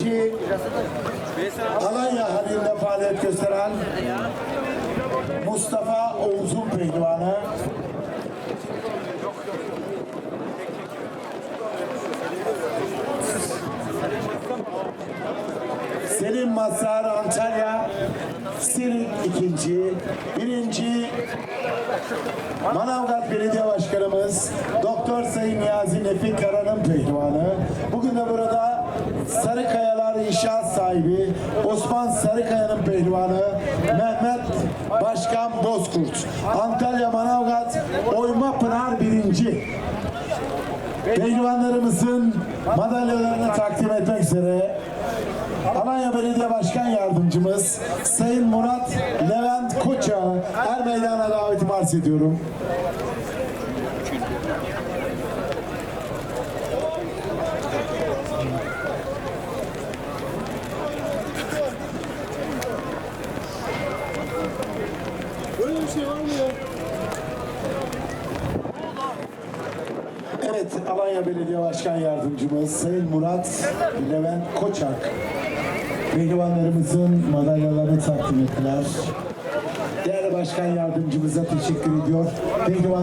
Ki Alanya halinde faaliyet gösteren Mustafa Oğuz'un pehlivanı Selim Mazhar Antalya Silik ikinci birinci Manavgat Belediye Başkanımız Doktor Sayın Niyazi Nefik Kara'nın pehlivanı. Bugün de burada İnşaat sahibi Osman Sarıkaya'nın pehlivanı Mehmet Başkan Bozkurt. Antalya Manavgat Oyma Pınar birinci. Pehlivanlarımızın madalyalarını takdim etmek üzere Alanya Belediye Başkan Yardımcımız Sayın Murat Levent Koça er meydana davetimi arz ediyorum. Böyle bir şey var mı ya? Evet, Alanya Belediye Başkan Yardımcımız Sayın Murat Levent Koçak pehlivanlarımızın madalyalarını takdim ettiler. Değerli Başkan Yardımcımıza teşekkür ediyor. Pehlivan